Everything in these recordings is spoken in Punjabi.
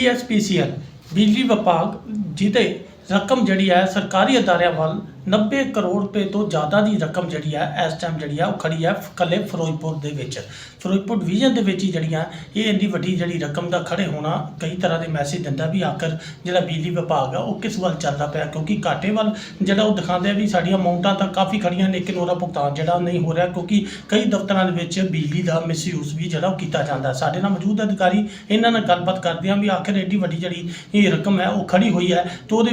ਪੀਐਸਪੀਸੀਐਲ ਬਿਜਲੀ ਵਿਭਾਗ ਜਿਹਦੇ ਰਕਮ ਜਿਹੜੀ ਹੈ ਸਰਕਾਰੀ ਅਦਾਰਿਆਂ ਵੱਲ 90 ਕਰੋੜ ਰੁਪਏ ਤੋਂ ਜ਼ਿਆਦਾ ਦੀ ਰਕਮ ਜਿਹੜੀ ਹੈ ਇਸ ਟਾਈਮ ਜਿਹੜੀ ਆ, ਉਹ ਖੜੀ ਹੈ ਕੱਲੇ ਫਿਰੋਜ਼ਪੁਰ ਦੇ ਵਿੱਚ। ਫਿਰੋਜ਼ਪੁਰ ਡਿਵੀਜ਼ਨ ਦੇ ਵਿੱਚ ਹੀ ਜਿਹੜੀਆਂ ਇਹ ਇੰਨੀ ਵੱਡੀ ਜਿਹੜੀ ਰਕਮ ਦਾ ਖੜੇ ਹੋਣਾ ਕਈ ਤਰ੍ਹਾਂ ਦੇ ਮੈਸੇਜ ਦਿੰਦਾ ਵੀ ਆਖਰ ਜਿਹੜਾ ਬਿਜਲੀ ਵਿਭਾਗ ਆ, ਉਹ ਕਿਸ ਵੱਲ ਚੱਲਦਾ ਪਿਆ? ਕਿਉਂਕਿ ਘਾਟੇ ਵੱਲ ਜਿਹੜਾ ਉਹ ਦਿਖਾਉਂਦੇ ਆ ਵੀ ਸਾਡੀਆਂ ਅਮਾਉਂਟਾਂ ਤਾਂ ਕਾਫੀ ਖੜੀਆਂ ਲੇਕਿਨ ਉਹਦਾ ਭੁਗਤਾਨ ਜਿਹੜਾ ਉਹ ਨਹੀਂ ਹੋ ਰਿਹਾ, ਕਿਉਂਕਿ ਕਈ ਦਫ਼ਤਰਾਂ ਦੇ ਵਿੱਚ ਬਿਜਲੀ ਦਾ ਮਿਸਯੂਜ਼ ਵੀ ਜਿਹੜਾ ਉਹ ਕੀਤਾ ਜਾਂਦਾ। ਸਾਡੇ ਨਾਲ ਮੌਜੂਦ ਅਧਿਕਾਰੀ ਇਹਨਾਂ ਨਾਲ ਗੱਲਬਾਤ ਕਰਦੇ ਆ ਵੀ ਆਖਰ ਐਡੀ ਵੱਡੀ ਜਿਹੜੀ ਇਹ ਰਕਮ ਹੈ, ਉਹ ਖੜੀ ਹੋਈ ਹੈ, ਤੇ ਉਹਦੇ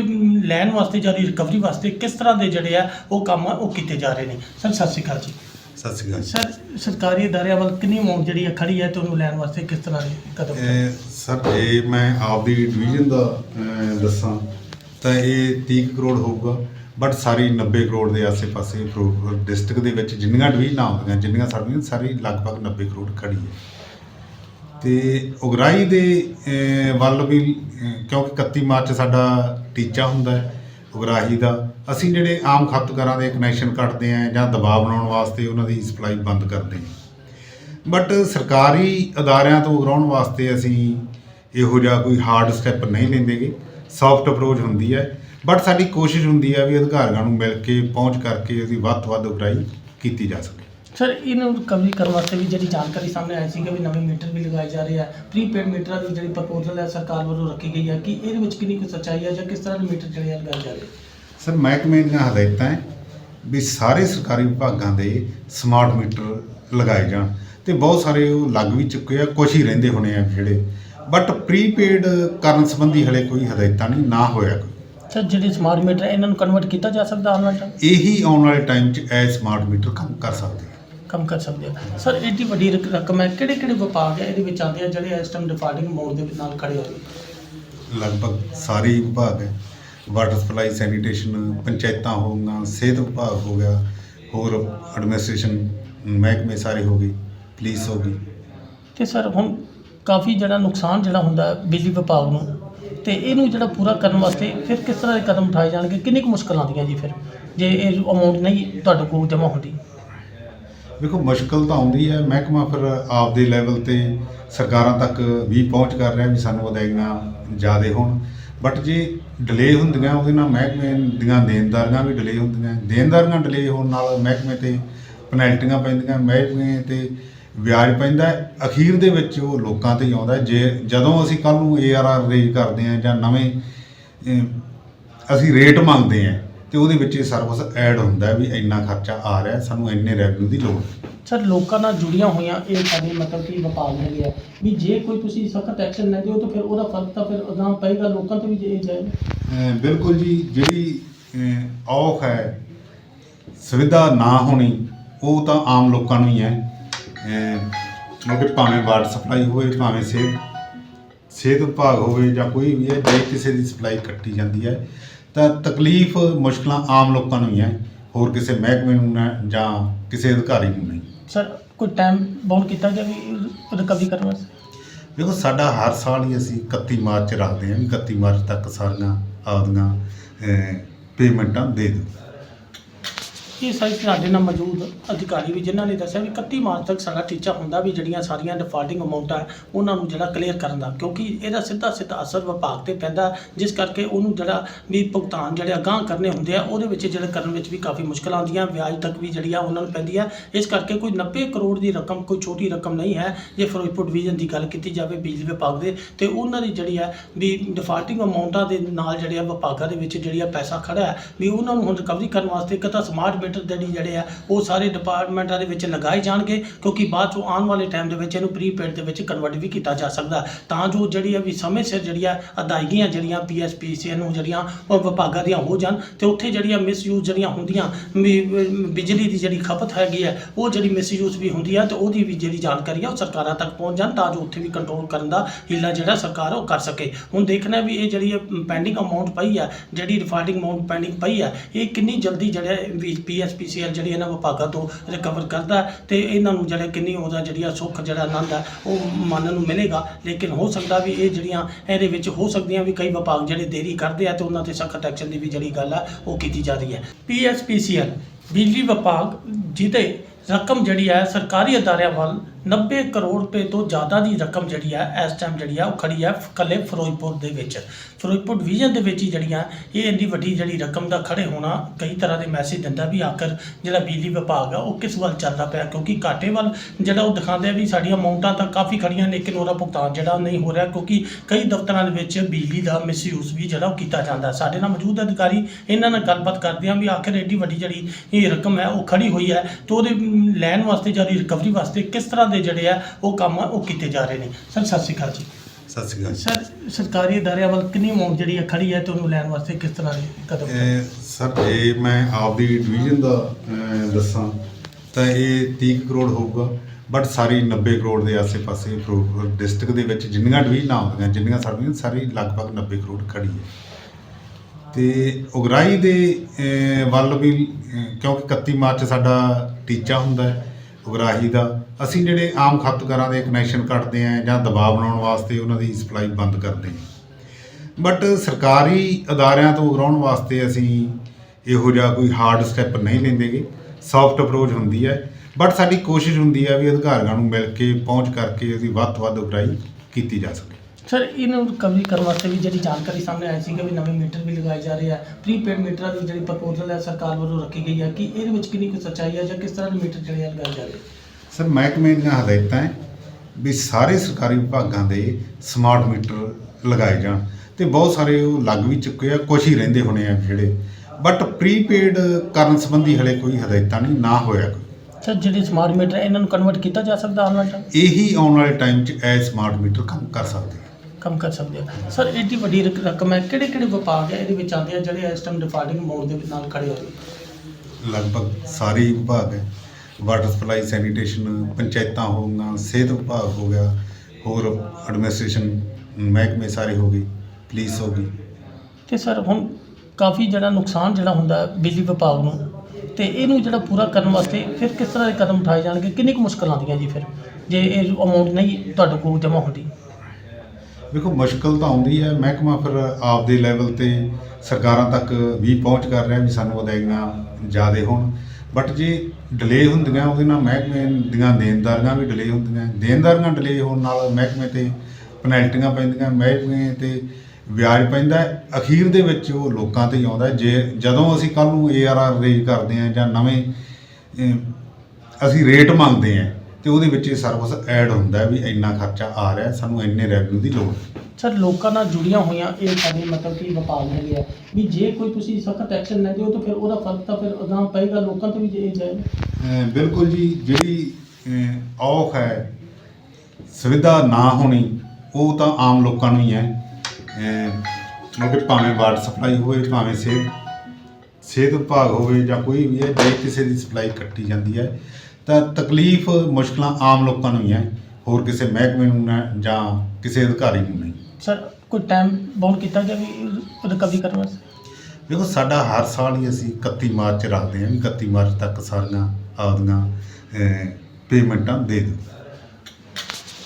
ਲੈਣ ਵਾਸਤੇ ਜਾਂ ਰਿਕਵਰੀ ਵਾਸਤੇ ਕਿਸ ਤਰ੍ਹਾਂ ਦੇ ਜਿਹੜੇ ਆ ਉਹ ਕੰਮ ਆ ਉਹ ਕੀਤੇ ਜਾ ਰਹੇ ਨੇ। ਸਰ ਸਤਿ ਸ਼੍ਰੀ ਅਕਾਲ ਜੀ। ਸਤਿ ਸ਼੍ਰੀ ਅਕਾਲ ਸਰ ਸਰਕਾਰੀ ਅਦਾਰਿਆਂ ਵੱਲ ਕਿੰਨੀ ਅਮਾਉਂਟ ਜਿਹੜੀ ਖੜੀ ਹੈ ਤੇ ਉਹਨੂੰ ਲੈਣ ਵਾਸਤੇ ਕਿਸ ਤਰ੍ਹਾਂ ਦੇ ਕਦਮ ਇਹ ਸਰ ਜੇ ਮੈਂ ਆਪਦੀ ਡਿਵੀਜ਼ਨ ਦਾ ਅਹ, ਦੱਸਾਂ ਤਾਂ ਇਹ 30 ਕੁ ਕਰੋੜ ਹੋਊਗਾ ਬਟ ਸਾਰੀ 90 ਕਰੋੜ ਦੇ ਆਸੇ-ਪਾਸੇ ਡਿਸਟ੍ਰਿਕਟ ਦੇ ਵਿੱਚ ਜਿੰਨੀਆਂ ਡਿਵੀਜ਼ਨਾਂ ਆਉਂਦੀਆਂ ਜਿੰਨੀਆਂ ਸਾਡੀਆਂ ਸਾਰੀ ਲਗਭਗ 90 ਕਰੋੜ ਖੜੀ ਹੈ। ਤੇ ਉਗਰਾਈ ਦੇ ਅਹ, ਵੱਲ ਵੀ ਅਹ, ਕਿਉਂਕਿ 31 ਮਾਰਚ ਸਾਡਾ ਟੀਚਾ ਹੁੰਦਾ ਹੈ ਉਗਰਾਹੀ ਦਾ। ਅਸੀਂ ਜਿਹੜੇ ਆਮ ਖਪਤਕਾਰਾਂ ਦੇ ਕਨੈਕਸ਼ਨ ਕੱਟਦੇ ਆਂ ਜਾਂ ਦਬਾਅ ਬਣਾਉਣ ਵਾਸਤੇ ਉਹਨਾਂ ਦੀ ਸਪਲਾਈ ਬੰਦ ਕਰਦੇ ਹਾਂ ਬਟ ਸਰਕਾਰੀ ਅਦਾਰਿਆਂ ਤੋਂ ਉਗਰਾਉਣ ਵਾਸਤੇ ਅਸੀਂ ਇਹੋ ਜਿਹਾ ਕੋਈ ਹਾਰਡ ਸਟੈਪ ਨਹੀਂ ਲੈਂਦੇਗੇ ਸੌਫਟ ਅਪਰੋਚ ਹੁੰਦੀ ਹੈ। ਬਟ ਸਾਡੀ ਕੋਸ਼ਿਸ਼ ਹੁੰਦੀ ਹੈ ਵੀ ਅਧਿਕਾਰੀਆਂ ਨੂੰ ਮਿਲ ਕੇ, ਪਹੁੰਚ ਕਰਕੇ ਉਹਦੀ ਵੱਧ ਤੋਂ ਵੱਧ ਉਗਰਾਈ ਕੀਤੀ ਜਾ ਸਕੇ। ਸਰ ਇਹਨੂੰ ਰਿਕਵਰੀ ਕਰਨ ਵਾਸਤੇ ਵੀ ਜਿਹੜੀ ਜਾਣਕਾਰੀ ਸਾਹਮਣੇ ਆਈ ਸੀ ਕਿ ਵੀ ਨਵੇਂ ਮੀਟਰ ਵੀ ਲਗਾਏ ਜਾ ਰਹੇ ਆ ਪ੍ਰੀਪੇਡ ਮੀਟਰਾਂ ਦੀ ਜਿਹੜੀ ਪ੍ਰਪੋਜ਼ਲ ਹੈ ਸਰਕਾਰ ਵੱਲੋਂ ਰੱਖੀ ਗਈ ਹੈ ਕਿ ਇਹਦੇ ਵਿੱਚ ਕਿੰਨੀ ਕੁ ਸੱਚਾਈ ਹੈ ਜਾਂ ਕਿਸ ਤਰ੍ਹਾਂ ਦੇ ਮੀਟਰ ਜਿਹੜੇ ਆ ਲਗਾਏ ਜਾ ਰਹੇ ਸਰ ਮਹਿਕਮੇ ਦੀਆਂ ਹਦਾਇਤਾਂ ਹੈ ਵੀ ਸਾਰੇ ਸਰਕਾਰੀ ਵਿਭਾਗਾਂ ਦੇ ਸਮਾਰਟ ਮੀਟਰ ਲਗਾਏ ਜਾਣ ਤੇ ਬਹੁਤ ਸਾਰੇ ਉਹ ਲੱਗ ਵੀ ਚੁੱਕੇ ਆ ਕੁਝ ਹੀ ਰਹਿੰਦੇ ਹੋਣੇ ਆ ਜਿਹੜੇ। ਬਟ ਪ੍ਰੀਪੇਡ ਕਰਨ ਸੰਬੰਧੀ ਹਲੇ ਕੋਈ ਹਦਾਇਤਾਂ ਨਹੀਂ ਨਾ ਹੋਇਆ ਕੋਈ। ਸਰ ਜਿਹੜੇ ਸਮਾਰਟ ਮੀਟਰ ਇਹਨਾਂ ਨੂੰ ਕਨਵਰਟ ਕੀਤਾ ਜਾ ਸਕਦਾ ਆਨਲਾਈਨ ਟਾਈਮ ਇਹੀ ਆਉਣ ਵਾਲੇ ਟਾਈਮ 'ਚ ਐ ਸਮਾਰਟ ਮੀਟਰ ਕੰਮ ਕਰ ਸਕਦੇ ਕੰਮ ਕਰ ਸਕਦੇ ਆ। ਸਰ ਏਡੀ ਵੱਡੀ ਰਕ- ਰਕਮ ਹੈ। ਕਿਹੜੇ ਕਿਹੜੇ ਵਿਭਾਗ ਹੈ? ਇਹਦੇ ਵਿੱਚ ਆਉਂਦੇ ਆ ਜਿਹੜੇ ਇਸ ਟਾਈਮ ਡਿਫਾਲਟਿੰਗ ਮੋਡ ਦੇ ਨਾਲ ਖੜੇ ਹੋਏ ਲਗਭਗ ਸਾਰੇ ਹੀ ਵਿਭਾਗ ਹੈ। ਵਾਟਰ ਸਪਲਾਈ ਸੈਨੀਟੇਸ਼ਨ ਪੰਚਾਇਤਾਂ ਹੋ ਗਈਆਂ ਸਿਹਤ ਵਿਭਾਗ ਹੋ ਗਿਆ ਹੋਰ ਐਡਮਿਨਿਸਟ੍ਰੇਸ਼ਨ ਮਹਿਕਮੇ ਸਾਰੇ ਹੋ ਗਏ ਪੁਲਿਸ ਹੋ ਗਈ। ਤੇ ਸਰ ਹੁਣ ਕਾਫੀ ਜਿਹੜਾ ਨੁਕਸਾਨ ਜਿਹੜਾ ਹੁੰਦਾ ਹੈ ਬਿਜਲੀ ਵਿਭਾਗ ਨੂੰ ਤੇ ਇਹਨੂੰ ਜਿਹੜਾ ਪੂਰਾ ਕਰਨ ਵਾਸਤੇ ਫਿਰ ਕਿਸ ਤਰ੍ਹਾਂ ਦੇ ਕਦਮ ਉਠਾਏ ਜਾਣਗੇ? ਕਿੰਨੀ ਕੁ ਮੁਸ਼ਕਲ ਆਉਂਦੀਆਂ ਜੀ ਫਿਰ? ਜੇ ਇਹ ਅਮਾਉਂਟ ਨਹੀਂ ਤੁਹਾਡੇ ਕੋਲ ਜਮ੍ਹਾਂ ਹੁੰਦੀ। ਵੇਖੋ ਮੁਸ਼ਕਲ ਤਾਂ ਆਉਂਦੀ ਹੈ। ਮਹਿਕਮਾ ਫਿਰ ਆਪਦੇ ਲੈਵਲ ਤੇ ਸਰਕਾਰਾਂ ਤੱਕ ਵੀ ਪਹੁੰਚ ਕਰ ਰਿਹਾ ਵੀ ਸਾਨੂੰ ਅਦਾਇਗੀਆਂ ਜ਼ਿਆਦਾ ਹੋਣ। ਬਟ ਜੇ ਡਿਲੇ ਹੁੰਦੀਆਂ, ਉਹਦੇ ਨਾਲ ਮਹਿਕਮੇ ਦੀਆਂ ਦੇਣਦਾਰੀਆਂ ਵੀ ਡਿਲੇ ਹੁੰਦੀਆਂ। ਦੇਣਦਾਰੀਆਂ ਡਿਲੇ ਹੋਣ ਨਾਲ ਮਹਿਕਮੇ ਤੇ ਪੈਨਲਟੀਆਂ ਪੈਂਦੀਆਂ, ਮਹਿਕਮੇ ਤੇ ਵਿਆਜ ਪੈਂਦਾ ਅਖੀਰ ਦੇ ਵਿੱਚ ਉਹ ਲੋਕਾਂ ਤੇ ਹੀ ਆਉਂਦਾ ਜੇ ਜਦੋਂ ਅਸੀਂ ਕੱਲ ਨੂੰ ਏਆਰਆਰ ਰੇਜ ਕਰਦੇ ਹਾਂ ਜਾਂ ਨਵੇਂ ਅਸੀਂ ਰੇਟ ਮੰਗਦੇ ਹਾਂ ਤੇ ਉਹਦੇ ਵਿੱਚ ਇਹ ਸਾਰਾ ਕੁਝ ਐਡ ਹੁੰਦਾ ਵੀ ਇੰਨਾ ਖਰਚਾ ਆ ਰਿਹਾ ਸਾਨੂੰ ਇੰਨੇ ਰੈਵਨਿਊ ਦੀ ਲੋੜ। ਹੈ ਸਰ ਲੋਕਾਂ ਨਾਲ ਜੁੜੀਆਂ ਹੋਈਆਂ ਇਹ ਸਾਡੇ ਮਤਲਬ ਕਿ ਵਿਭਾਗ ਹੈਗੇ ਆ। ਵੀ ਜੇ ਕੋਈ ਤੁਸੀਂ ਸਖਤ ਐਕਸ਼ਨ ਲੈਂਦੇ ਹੋ ਤਾਂ ਫਿਰ ਉਹਦਾ ਫ਼ਰਕ ਤਾਂ ਫਿਰ ਅਗਾਂਹ ਪਏਗਾ ਲੋਕਾਂ ਤੇ ਵੀ ਜੇ ਇਹ ਜਾਏ। ਅਹ ਬਿਲਕੁਲ ਜੀ ਜਿਹੜੀ ਔਖ ਹੈ ਸੁਵਿਧਾ ਨਾ ਹੋਣੀ ਉਹ ਤਾਂ ਆਮ ਲੋਕਾਂ ਨੂੰ ਹੀ ਹੈ। ਅਹ ਕਿਉਂਕਿ ਭਾਵੇਂ ਵਾਟਰ ਸਪਲਾਈ ਹੋਵੇ ਭਾਵੇਂ ਸਿਹਤ ਸਿਹਤ ਵਿਭਾਗ ਹੋਵੇ ਜਾਂ ਕੋਈ ਵੀ ਹੈ ਜੇ ਕਿਸੇ ਦੀ ਸਪਲਾਈ ਕੱਟੀ ਜਾਂਦੀ ਹੈ ਤਾਂ ਤਕਲੀਫ ਮੁਸ਼ਕਲਾਂ ਆਮ ਲੋਕਾਂ ਨੂੰ ਹੀ ਹੈ। ਹੋਰ ਕਿਸੇ ਮਹਿਕਮੇ ਨੂੰ ਨਾ ਜਾਂ ਕਿਸੇ ਅਧਿਕਾਰੀ ਨੂੰ ਨਹੀਂ। ਸਰ ਕੋਈ ਟਾਈਮ ਬਾਉਂਡ ਕੀਤਾ ਗਿਆ ਵੀ ਰਿਕਵਰੀ ਕਰਨ ਵਾਸਤੇ? ਦੇਖੋ ਸਾਡਾ ਹਰ ਸਾਲ ਹੀ ਅਸੀਂ 31 ਮਾਰਚ ਰੱਖਦੇ ਹਾਂ ਵੀ 31 ਮਾਰਚ ਤੱਕ ਸਾਰੀਆਂ ਆਪਦੀਆਂ ਪੇਮੈਂਟਾਂ ਦੇ ਦਿਓ। ਇਹ ਸਾਰੇ ਸਾਡੇ ਨਾਲ ਮੌਜੂਦ ਅਧਿਕਾਰੀ ਵੀ ਜਿਨ੍ਹਾਂ ਨੇ ਦੱਸਿਆ ਵੀ 31 ਮਾਰਚ ਤੱਕ ਸਾਡਾ ਟੀਚਾ ਹੁੰਦਾ ਵੀ ਜਿਹੜੀਆਂ ਸਾਰੀਆਂ ਡਿਫਾਲਟਿੰਗ ਅਮਾਉਂਟਾਂ ਹੈ, ਉਹਨਾਂ ਨੂੰ ਜਿਹੜਾ ਕਲੀਅਰ ਕਰਨ ਦਾ ਕਿਉਂਕਿ ਇਹਦਾ ਸਿੱਧਾ ਸਿੱਧਾ ਅਸਰ ਵਿਭਾਗ ਤੇ ਪੈਂਦਾ ਜਿਸ ਕਰਕੇ ਉਹਨੂੰ ਜਿਹੜਾ ਵੀ ਭੁਗਤਾਨ ਜਿਹੜੇ ਅਗਾਂਹ ਕਰਨੇ ਹੁੰਦੇ ਆ ਉਹਦੇ ਵਿੱਚ ਜਿਹੜੇ ਕਰਨ ਵਿੱਚ ਵੀ ਕਾਫੀ ਮੁਸ਼ਕਲ ਆਉਂਦੀਆਂ ਵਿਆਜ ਤੱਕ ਵੀ ਜਿਹੜੀ ਆ ਉਹਨਾਂ ਨੂੰ ਪੈਂਦੀ ਹੈ ਇਸ ਕਰਕੇ ਕੋਈ 90 ਕਰੋੜ ਦੀ ਰਕਮ ਕੋਈ ਛੋਟੀ ਰਕਮ ਨਹੀਂ ਹੈ ਜੇ ਫਿਰੋਜ਼ਪੁਰ ਡਿਵੀਜ਼ਨ ਦੀ ਗੱਲ ਕੀਤੀ ਜਾਵੇ ਬਿਜਲੀ ਵਿਭਾਗ ਦੇ ਤੇ ਉਹਨਾਂ ਦੀ ਜਿਹੜੀ ਹੈ ਵੀ ਡਿਫਾਲਟਿੰਗ ਅਮਾਉਂਟਾਂ ਦੇ ਨਾਲ ਜਿਹੜੇ ਆ ਵਿਭਾਗਾਂ ਦੇ ਵਿੱਚ ਜਿਹੜੀ ਆ ਪੈਸਾ ਖੜਾ ਹੈ ਵੀ ਉਹਨਾਂ ਨੂੰ ਹੁਣ ਰਿਕਵਰੀ ਕਰਨ ਵਾਸਤੇ ਇੱਕ ਤਾਂ ਸਮਾਰਟ ਮੀਟਰ ਜਿਹੜੀ ਜਿਹੜੇ ਆ, ਉਹ ਸਾਰੇ ਡਿਪਾਰਟਮੈਂਟਾਂ ਦੇ ਵਿੱਚ ਲਗਾਏ ਜਾਣਗੇ, ਕਿਉਂਕਿ ਬਾਅਦ ਚੋਂ ਆਉਣ ਵਾਲੇ ਟਾਈਮ ਦੇ ਵਿੱਚ ਇਹਨੂੰ ਪ੍ਰੀਪੇਡ ਦੇ ਵਿੱਚ ਕਨਵਰਟ ਵੀ ਕੀਤਾ ਜਾ ਸਕਦਾ। ਤਾਂ ਜੋ ਜਿਹੜੀ ਆ ਵੀ ਸਮੇਂ ਸਿਰ ਜਿਹੜੀਆਂ ਅਦਾਇਗੀਆਂ ਜਿਹੜੀਆਂ ਪੀਐਸਪੀਸੀ ਨੂੰ ਜਿਹੜੀਆਂ ਉਹ ਵਿਭਾਗਾਂ ਦੀਆਂ ਹੋ ਜਾਣ ਤੇ ਉੱਥੇ ਜਿਹੜੀਆਂ ਮਿਸਯੂਜ਼ ਜਿਹੜੀਆਂ ਹੁੰਦੀਆਂ ਬਿਜਲੀ ਦੀ ਜਿਹੜੀ ਖਪਤ ਹੈਗੀ ਹੈ ਉਹ ਜਿਹੜੀ ਮਿਸਯੂਜ਼ ਵੀ ਹੁੰਦੀ ਹੈ ਤੇ ਉਹਦੀ ਵੀ ਜਿਹੜੀ ਜਾਣਕਾਰੀ ਆ ਉਹ ਸਰਕਾਰਾਂ ਤੱਕ ਪਹੁੰਚ ਜਾਣ ਤਾਂ ਜੋ ਉੱਥੇ ਵੀ ਕੰਟਰੋਲ ਕਰਨ ਦਾ ਹੀਲਾ ਜਿਹੜਾ ਸਰਕਾਰ ਉਹ ਕਰ ਸਕੇ। ਹੁਣ ਦੇਖਣਾ ਵੀ ਇਹ ਜਿਹੜੀ ਪੈਂਡਿੰਗ ਅਮਾਉਂਟ ਪਈ ਹੈ ਜਿਹੜੀ ਡਿਫਾਲਟਿੰਗ ਅਮਾਉਂਟ ਪੈਂਡਿੰਗ ਪਈ ਹੈ ਇਹ ਕਿੰਨੀ ਜਲਦੀ ਜਿਹੜਾ ਪੀਐਸਪੀਸੀਐਲ ਜਿਹੜੀ ਇਹਨਾਂ ਵਿਭਾਗਾਂ ਤੋਂ ਰਿਕਵਰ ਕਰਦਾ ਹੈ ਤੇ ਇਹਨਾਂ ਨੂੰ ਜਿਹੜਾ ਕਿੰਨੀ ਉਹਦਾ ਜਿਹੜੀਆ ਸੁੱਖ, ਜਿਹੜਾ ਆਨੰਦ ਹੈ, ਉਹ ਮੰਨਣ ਨੂੰ ਮਿਲੇਗਾ। ਲੇਕਿਨ ਹੋ ਸਕਦਾ ਵੀ ਇਹ ਜਿਹੜੀਆਂ ਇਹਦੇ ਵਿੱਚ ਹੋ ਸਕਦੀਆਂ ਵੀ ਕਈ ਵਿਭਾਗ ਜਿਹੜੇ ਦੇਰੀ ਕਰਦੇ ਆ ਤੇ ਉਹਨਾਂ ਤੇ ਸਖਤ ਐਕਸ਼ਨ ਦੀ ਵੀ ਜਿਹੜੀ ਗੱਲ ਹੈ ਉਹ ਕੀਤੀ ਜਾ ਰਹੀ ਹੈ। ਪੀਐਸਪੀਸੀਐਲ ਬਿਜਲੀ ਵਿਭਾਗ ਜਿਹਦੇ ਰਕਮ ਜਿਹੜੀ ਹੈ ਸਰਕਾਰੀ ਅਦਾਰਿਆਂ ਵੱਲ 90 ਕਰੋੜ ਰੁਪਏ ਤੋਂ ਜ਼ਿਆਦਾ ਦੀ ਰਕਮ ਜਿਹੜੀ ਹੈ ਇਸ ਟਾਈਮ ਜਿਹੜੀ ਆ, ਉਹ ਖੜੀ ਹੈ ਕੱਲੇ ਫਿਰੋਜ਼ਪੁਰ ਦੇ ਵਿੱਚ। ਫਿਰੋਜ਼ਪੁਰ ਡਿਵੀਜ਼ਨ ਦੇ ਵਿੱਚ ਹੀ ਜਿਹੜੀਆਂ ਇਹ ਇੰਨੀ ਵੱਡੀ ਜਿਹੜੀ ਰਕਮ ਦਾ ਖੜੇ ਹੋਣਾ ਕਈ ਤਰ੍ਹਾਂ ਦੇ ਮੈਸੇਜ ਦਿੰਦਾ ਵੀ ਆਖਰ ਜਿਹੜਾ ਬਿਜਲੀ ਵਿਭਾਗ ਆ, ਉਹ ਕਿਸ ਵੱਲ ਚੱਲਦਾ ਪਿਆ? ਕਿਉਂਕਿ ਘਾਟੇ ਵੱਲ ਜਿਹੜਾ ਉਹ ਦਿਖਾਉਂਦੇ ਆ ਵੀ ਸਾਡੀਆਂ ਅਮਾਉਂਟਾਂ ਤਾਂ ਕਾਫੀ ਖੜੀਆਂ ਲੇਕਿਨ ਉਹਦਾ ਭੁਗਤਾਨ ਜਿਹੜਾ ਉਹ ਨਹੀਂ ਹੋ ਰਿਹਾ, ਕਿਉਂਕਿ ਕਈ ਦਫ਼ਤਰਾਂ ਦੇ ਵਿੱਚ ਬਿਜਲੀ ਦਾ ਮਿਸਯੂਜ਼ ਵੀ ਜਿਹੜਾ ਉਹ ਕੀਤਾ ਜਾਂਦਾ। ਸਾਡੇ ਨਾਲ ਮੌਜੂਦ ਅਧਿਕਾਰੀ ਇਹਨਾਂ ਨਾਲ ਗੱਲਬਾਤ ਕਰਦੇ ਆ ਵੀ ਆਖਰ ਐਡੀ ਵੱਡੀ ਜਿਹੜੀ ਇਹ ਰਕਮ ਹੈ, ਉਹ ਖੜੀ ਹੋਈ ਹੈ, ਤੇ ਉਹਦੇ ਲੈਣ ਵਾਸਤੇ ਜਾਂ ਰਿਕਵਰੀ ਵਾਸਤੇ ਕਿਸ ਤਰ੍ਹਾਂ ਦੇ ਜਿਹੜੇ ਆ ਉਹ ਕੰਮ ਆ ਉਹ ਕੀਤੇ ਜਾ ਰਹੇ ਨੇ। ਸਰ ਸਤਿ ਸ਼੍ਰੀ ਅਕਾਲ ਜੀ। ਸਤਿ ਸ਼੍ਰੀ ਅਕਾਲ ਜੀ। ਸਰ ਸਰਕਾਰੀ ਅਦਾਰਿਆਂ ਵੱਲ ਕਿੰਨੀ ਅਮਾਉਂਟ ਜਿਹੜੀ ਹੈ ਖੜੀ ਹੈ ਤੇ ਉਹਨੂੰ ਲੈਣ ਵਾਸਤੇ ਕਿਸ ਤਰ੍ਹਾਂ ਦੇ ਕਦਮ ਇਹ ਸਰ ਜੇ ਮੈਂ ਆਪਦੀ ਡਿਵੀਜ਼ਨ ਦਾ ਅਹ, ਦੱਸਾਂ ਤਾਂ ਇਹ 30 ਕੁ ਕਰੋੜ ਹੋਊਗਾ ਬਟ ਸਾਰੀ 90 ਕਰੋੜ ਦੇ ਆਸੇ-ਪਾਸੇ ਡਿਸਟ੍ਰਿਕਟ ਦੇ ਵਿੱਚ ਜਿੰਨੀਆਂ ਡਿਵੀਜ਼ਨਾਂ ਆਉਂਦੀਆਂ ਜਿੰਨੀਆਂ ਸਾਡੀਆਂ ਸਾਰੀ ਲਗਭਗ 90 ਕਰੋੜ ਖੜੀ ਹੈ। ਤੇ ਉਗਰਾਈ ਦੇ ਅਹ, ਵੱਲ ਵੀ ਅਹ, ਕਿਉਂਕਿ 31 ਮਾਰਚ ਸਾਡਾ ਟੀਚਾ ਹੁੰਦਾ ਹੈ ਉਗਰਾਹੀ ਦਾ। ਅਸੀਂ ਜਿਹੜੇ ਆਮ ਖਪਤਕਾਰਾਂ ਦੇ ਕਨੈਕਸ਼ਨ ਕੱਟਦੇ ਆ ਜਾਂ ਦਬਾਅ ਬਣਾਉਣ ਵਾਸਤੇ ਉਹਨਾਂ ਦੀ ਸਪਲਾਈ ਬੰਦ ਕਰਦੇ ਹਾਂ। ਬਟ ਸਰਕਾਰੀ ਅਦਾਰਿਆਂ ਤੋਂ ਉਗਰਾਉਣ ਵਾਸਤੇ ਅਸੀਂ ਇਹੋ ਜਿਹਾ ਕੋਈ ਹਾਰਡ ਸਟੈਪ ਨਹੀਂ ਲੈਂਦੇਗੇ ਸੌਫਟ ਅਪਰੋਚ ਹੁੰਦੀ ਹੈ। ਬਟ ਸਾਡੀ ਕੋਸ਼ਿਸ਼ ਹੁੰਦੀ ਹੈ ਵੀ ਅਧਿਕਾਰੀਆਂ ਨੂੰ ਮਿਲ ਕੇ, ਪਹੁੰਚ ਕਰਕੇ ਅਸੀਂ ਵੱਧ ਤੋਂ ਵੱਧ ਉਗਰਾਈ ਕੀਤੀ ਜਾ ਸਕੇ। ਸਰ ਇਹਨੂੰ ਰਿਕਵਰੀ ਕਰਨ ਵਾਸਤੇ ਵੀ ਜਿਹੜੀ ਜਾਣਕਾਰੀ ਸਾਹਮਣੇ ਆਈ ਸੀ ਕਿ ਵੀ ਨਵੇਂ ਮੀਟਰ ਵੀ ਲਗਾਏ ਜਾ ਰਹੇ ਆ ਪ੍ਰੀਪੇਡ ਮੀਟਰਾਂ ਦੀ ਜਿਹੜੀ ਪ੍ਰਪੋਜ਼ਲ ਹੈ ਸਰਕਾਰ ਵੱਲੋਂ ਰੱਖੀ ਗਈ ਹੈ ਕਿ ਇਹਦੇ ਵਿੱਚ ਕਿੰਨੀ ਕੁ ਸੱਚਾਈ ਹੈ ਜਾਂ ਕਿਸ ਤਰ੍ਹਾਂ ਦੇ ਮੀਟਰ ਜਿਹੜੇ ਆ ਲਗਾਏ ਜਾ ਰਹੇ ਸਰ ਮਹਿਕਮੇ ਦੀਆਂ ਹਦਾਇਤਾਂ ਹੈ ਵੀ ਸਾਰੇ ਸਰਕਾਰੀ ਵਿਭਾਗਾਂ ਦੇ ਸਮਾਰਟ ਮੀਟਰ ਲਗਾਏ ਜਾਣ ਤੇ ਬਹੁਤ ਸਾਰੇ ਉਹ ਲੱਗ ਵੀ ਚੁੱਕੇ ਆ ਕੁਝ ਹੀ ਰਹਿੰਦੇ ਹੋਣੇ ਆ ਜਿਹੜੇ। ਬਟ ਪ੍ਰੀਪੇਡ ਕਰਨ ਸੰਬੰਧੀ ਹਲੇ ਕੋਈ ਹਦਾਇਤਾਂ ਨਹੀਂ ਨਾ ਹੋਇਆ ਕੋਈ। ਸਰ ਜਿਹੜੇ ਸਮਾਰਟ ਮੀਟਰ ਇਹਨਾਂ ਨੂੰ ਕਨਵਰਟ ਕੀਤਾ ਜਾ ਸਕਦਾ ਆਉਣ ਵਾਲੇ ਇਹੀ ਆਉਣ ਵਾਲੇ ਟਾਈਮ 'ਚ ਇਹ ਸਮਾਰਟ ਮੀਟਰ ਕੰਮ ਕਰ ਸਕਦੇ ਕੰਮ ਕਰ ਸਕਦੇ ਆ। ਸਰ ਏਡੀ ਵੱਡੀ ਰਕ- ਰਕਮ ਹੈ। ਕਿਹੜੇ ਕਿਹੜੇ ਵਿਭਾਗ ਹੈ? ਇਹਦੇ ਵਿੱਚ ਆਉਂਦੇ ਆ ਜਿਹੜੇ ਇਸ ਟਾਈਮ ਡਿਫਾਲਟਿੰਗ ਮੋਡ ਦੇ ਨਾਲ ਖੜੇ ਹੋਏ ਲਗਭਗ ਸਾਰੇ ਹੀ ਵਿਭਾਗ ਹੈ। ਵਾਟਰ ਸਪਲਾਈ ਸੈਨੀਟੇਸ਼ਨ ਪੰਚਾਇਤਾਂ ਹੋ ਗਈਆਂ ਸਿਹਤ ਵਿਭਾਗ ਹੋ ਗਿਆ ਹੋਰ ਐਡਮਿਨਿਸਟ੍ਰੇਸ਼ਨ ਮਹਿਕਮੇ ਸਾਰੇ ਹੋ ਗਏ ਪੁਲਿਸ ਹੋ ਗਈ। ਤੇ ਸਰ ਹੁਣ ਕਾਫੀ ਜਿਹੜਾ ਨੁਕਸਾਨ ਜਿਹੜਾ ਹੁੰਦਾ ਹੈ ਬਿਜਲੀ ਵਿਭਾਗ ਨੂੰ ਤੇ ਇਹਨੂੰ ਜਿਹੜਾ ਪੂਰਾ ਕਰਨ ਵਾਸਤੇ ਫਿਰ ਕਿਸ ਤਰ੍ਹਾਂ ਦੇ ਕਦਮ ਉਠਾਏ ਜਾਣਗੇ? ਕਿੰਨੀ ਕੁ ਮੁਸ਼ਕਲ ਆਉਂਦੀਆਂ ਜੀ ਫਿਰ? ਜੇ ਇਹ ਅਮਾਉਂਟ ਨਹੀਂ ਤੁਹਾਡੇ ਕੋਲ ਜਮ੍ਹਾਂ ਹੁੰਦੀ। ਵੇਖੋ ਮੁਸ਼ਕਲ ਤਾਂ ਆਉਂਦੀ ਹੈ। ਮਹਿਕਮਾ ਫਿਰ ਆਪਦੇ ਲੈਵਲ ਤੇ ਸਰਕਾਰਾਂ ਤੱਕ ਵੀ ਪਹੁੰਚ ਕਰ ਰਿਹਾ ਵੀ ਸਾਨੂੰ ਅਦਾਇਗੀਆਂ ਜ਼ਿਆਦਾ ਹੋਣ। ਬਟ ਜੇ ਡਿਲੇ ਹੁੰਦੀਆਂ, ਉਹਦੇ ਨਾਲ ਮਹਿਕਮੇ ਦੀਆਂ ਦੇਣਦਾਰੀਆਂ ਵੀ ਡਿਲੇ ਹੁੰਦੀਆਂ। ਦੇਣਦਾਰੀਆਂ ਡਿਲੇ ਹੋਣ ਨਾਲ ਮਹਿਕਮੇ ਤੇ ਪੈਨਲਟੀਆਂ ਪੈਂਦੀਆਂ, ਮਹਿਕਮੇ ਤੇ ਵਿਆਜ ਪੈਂਦਾ ਅਖੀਰ ਦੇ ਵਿੱਚ ਉਹ ਲੋਕਾਂ ਤੇ ਹੀ ਆਉਂਦਾ ਜੇ ਜਦੋਂ ਅਸੀਂ ਕੱਲ ਨੂੰ ਏਆਰਆਰ ਰੇਜ ਕਰਦੇ ਹਾਂ ਜਾਂ ਨਵੇਂ ਅਸੀਂ ਰੇਟ ਮੰਗਦੇ ਹਾਂ ਤੇ ਉਹਦੇ ਵਿੱਚ ਇਹ ਸਰਵਿਸ ਐਡ ਹੁੰਦਾ ਵੀ ਇੰਨਾ ਖਰਚਾ ਆ ਰਿਹਾ ਸਾਨੂੰ ਇੰਨੇ ਰੈਵਨਿਊ ਦੀ ਲੋੜ ਹੈ ਸਰ ਲੋਕਾਂ ਨਾਲ ਜੁੜੀਆਂ ਹੋਈਆਂ ਇਹ ਸਾਡੇ ਮਤਲਬ ਕਿ ਵਿਭਾਗ ਹੈਗੇ ਆ ਵੀ ਜੇ ਕੋਈ ਤੁਸੀਂ ਸਖਤ ਐਕਸ਼ਨ ਲੈਂਦੇ ਹੋ ਤਾਂ ਫਿਰ ਉਹਦਾ ਫ਼ਰਕ ਤਾਂ ਫਿਰ ਅਗਾਂਹ ਪਏਗਾ ਲੋਕਾਂ ਤੇ ਵੀ ਜੇ ਇਹ ਜਾਏ। ਅਹ ਬਿਲਕੁਲ ਜੀ ਜਿਹੜੀ ਔਖ ਹੈ ਸੁਵਿਧਾ ਨਾ ਹੋਣੀ ਉਹ ਤਾਂ ਆਮ ਲੋਕਾਂ ਨੂੰ ਹੀ ਹੈ। ਕਿਉਂਕਿ ਭਾਵੇਂ ਵਾਟਰ ਸਪਲਾਈ ਹੋਵੇ ਭਾਵੇਂ ਸਿਹਤ ਸਿਹਤ ਵਿਭਾਗ ਹੋਵੇ ਜਾਂ ਕੋਈ ਵੀ ਹੈ ਜੇ ਕਿਸੇ ਦੀ ਸਪਲਾਈ ਕੱਟੀ ਜਾਂਦੀ ਹੈ ਤਾਂ ਤਕਲੀਫ ਮੁਸ਼ਕਲਾਂ ਆਮ ਲੋਕਾਂ ਨੂੰ ਹੀ ਹੈ। ਹੋਰ ਕਿਸੇ ਮਹਿਕਮੇ ਨੂੰ ਨਾ ਜਾਂ ਕਿਸੇ ਅਧਿਕਾਰੀ ਨੂੰ ਨਹੀਂ। ਸਰ ਕੋਈ ਟਾਈਮ ਬਾਉਂਡ ਕੀਤਾ ਗਿਆ ਵੀ ਰਿਕਵਰੀ ਕਰਨ ਵਾਸਤੇ? ਦੇਖੋ ਸਾਡਾ ਹਰ ਸਾਲ ਹੀ ਅਸੀਂ 31 ਮਾਰਚ ਰੱਖਦੇ ਹਾਂ ਵੀ 31 ਮਾਰਚ ਤੱਕ ਸਾਰੀਆਂ ਆਪਦੀਆਂ ਪੇਮੈਂਟਾਂ ਦੇ ਦਿਓ।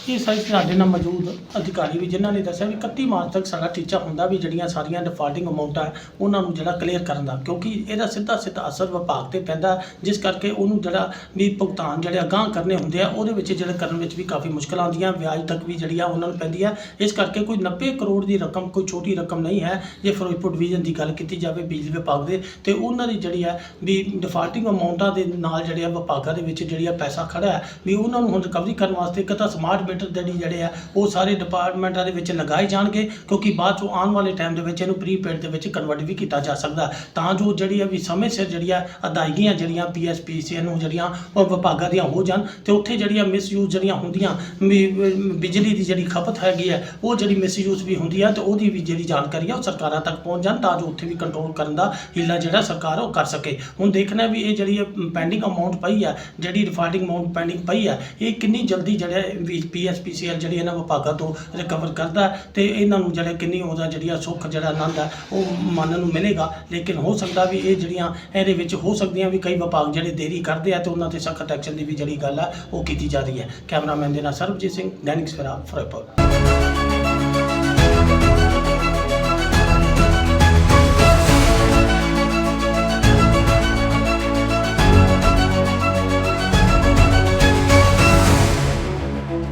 ਇਹ ਸਾਈਡ ਸਾਡੇ ਨਾਲ ਮੌਜੂਦ ਅਧਿਕਾਰੀ ਵੀ ਜਿਨ੍ਹਾਂ ਨੇ ਦੱਸਿਆ ਵੀ 31 ਮਾਰਚ ਤੱਕ ਸਾਡਾ ਟੀਚਾ ਹੁੰਦਾ ਵੀ ਜਿਹੜੀਆਂ ਸਾਰੀਆਂ ਡਿਫਾਲਟਿੰਗ ਅਮਾਉਂਟਾਂ ਹੈ, ਉਹਨਾਂ ਨੂੰ ਜਿਹੜਾ ਕਲੀਅਰ ਕਰਨ ਦਾ ਕਿਉਂਕਿ ਇਹਦਾ ਸਿੱਧਾ ਸਿੱਧਾ ਅਸਰ ਵਿਭਾਗ ਤੇ ਪੈਂਦਾ ਜਿਸ ਕਰਕੇ ਉਹਨੂੰ ਜਿਹੜਾ ਵੀ ਭੁਗਤਾਨ ਜਿਹੜੇ ਅਗਾਂਹ ਕਰਨੇ ਹੁੰਦੇ ਆ ਉਹਦੇ ਵਿੱਚ ਜਿਹੜੇ ਕਰਨ ਵਿੱਚ ਵੀ ਕਾਫੀ ਮੁਸ਼ਕਲਾਂ ਆਉਂਦੀਆਂ ਵਿਆਜ ਤੱਕ ਵੀ ਜਿਹੜੀ ਆ ਉਹਨਾਂ ਨੂੰ ਪੈਂਦੀ ਹੈ ਇਸ ਕਰਕੇ ਕੋਈ 90 ਕਰੋੜ ਦੀ ਰਕਮ ਕੋਈ ਛੋਟੀ ਰਕਮ ਨਹੀਂ ਹੈ ਜੇ ਫਿਰੋਜ਼ਪੁਰ ਡਿਵੀਜ਼ਨ ਦੀ ਗੱਲ ਕੀਤੀ ਜਾਵੇ ਬਿਜਲੀ ਵਿਭਾਗ ਦੇ ਤੇ ਉਹਨਾਂ ਦੀ ਜਿਹੜੀ ਹੈ ਵੀ ਡਿਫਾਲਟਿੰਗ ਅਮਾਉਂਟਾਂ ਦੇ ਨਾਲ ਜਿਹੜੇ ਆ ਵਿਭਾਗਾਂ ਦੇ ਵਿੱਚ ਜਿਹੜੀ ਆ ਪੈਸਾ ਖੜਾ ਹੈ ਵੀ ਉਹਨਾਂ ਨੂੰ ਹੁਣ ਰਿਕਵਰੀ ਕਰਨ ਵਾਸਤੇ ਇੱਕ ਤਾਂ ਸਮਾਰਟ ਮੀਟਰ ਜਿਹੜੀ ਜਿਹੜੇ ਆ, ਉਹ ਸਾਰੇ ਡਿਪਾਰਟਮੈਂਟਾਂ ਦੇ ਵਿੱਚ ਲਗਾਏ ਜਾਣਗੇ, ਕਿਉਂਕਿ ਬਾਅਦ ਚੋਂ ਆਉਣ ਵਾਲੇ ਟਾਈਮ ਦੇ ਵਿੱਚ ਇਹਨੂੰ ਪ੍ਰੀਪੇਡ ਦੇ ਵਿੱਚ ਕਨਵਰਟ ਵੀ ਕੀਤਾ ਜਾ ਸਕਦਾ। ਤਾਂ ਜੋ ਜਿਹੜੀ ਆ ਵੀ ਸਮੇਂ ਸਿਰ ਜਿਹੜੀਆਂ ਅਦਾਇਗੀਆਂ ਜਿਹੜੀਆਂ ਪੀਐਸਪੀਸੀ ਨੂੰ ਜਿਹੜੀਆਂ ਉਹ ਵਿਭਾਗਾਂ ਦੀਆਂ ਹੋ ਜਾਣ, ਤੇ ਉੱਥੇ ਜਿਹੜੀਆਂ ਮਿਸਯੂਜ਼ ਜਿਹੜੀਆਂ ਹੁੰਦੀਆਂ ਬਿਜਲੀ ਦੀ ਜਿਹੜੀ ਖਪਤ ਹੈਗੀ ਹੈ ਉਹ ਜਿਹੜੀ ਮਿਸਯੂਜ਼ ਵੀ ਹੁੰਦੀ ਹੈ ਤੇ ਉਹਦੀ ਵੀ ਜਿਹੜੀ ਜਾਣਕਾਰੀ ਆ ਉਹ ਸਰਕਾਰਾਂ ਤੱਕ ਪਹੁੰਚ ਜਾਣ, ਤਾਂ ਜੋ ਉੱਥੇ ਵੀ ਕੰਟਰੋਲ ਕਰਨ ਦਾ ਹੀਲਾ ਜਿਹੜਾ ਸਰਕਾਰ ਉਹ ਕਰ ਸਕੇ। ਹੁਣ ਦੇਖਣਾ ਵੀ ਇਹ ਜਿਹੜੀ ਪੈਂਡਿੰਗ ਅਮਾਉਂਟ ਪਈ ਹੈ ਜਿਹੜੀ ਡਿਫਾਲਟਿੰਗ ਅਮਾਉਂਟ ਪੈਂਡਿੰਗ ਪਈ ਹੈ ਇਹ ਕਿੰਨੀ ਜਲਦੀ ਜਿਹੜਾ ਪੀਐਸਪੀਸੀਐਲ ਜਿਹੜੀ ਇਹਨਾਂ ਵਿਭਾਗਾਂ ਤੋਂ ਰਿਕਵਰ ਕਰਦਾ ਹੈ ਤੇ ਇਹਨਾਂ ਨੂੰ ਜਿਹੜਾ ਕਿੰਨੀ ਉਹਦਾ ਜਿਹੜੀਆ ਸੁੱਖ ਜਿਹੜਾ ਆਨੰਦ ਹੈ, ਉਹ ਮਨ ਨੂੰ ਮਿਲੇਗਾ। ਲੇਕਿਨ ਹੋ ਸਕਦਾ ਵੀ ਇਹ ਜਿਹੜੀਆਂ ਇਹਦੇ ਵਿੱਚ ਹੋ ਸਕਦੀਆਂ ਵੀ ਕਈ ਵਿਭਾਗ ਜਿਹੜੇ ਦੇਰੀ ਕਰਦੇ ਆ ਤੇ ਉਹਨਾਂ ਤੇ ਸਖਤ ਐਕਸ਼ਨ ਦੀ ਵੀ ਜਿਹੜੀ ਗੱਲ ਹੈ ਉਹ ਕੀਤੀ ਜਾ ਰਹੀ ਹੈ। ਕੈਮਰਾਮੈਨ ਦੇ ਨਾਲ ਸਰਬਜੀਤ ਸਿੰਘ, ਦੈਨਿਕ ਸਵੇਰਾ, ਫਿਰੋਜ਼ਪੁਰ।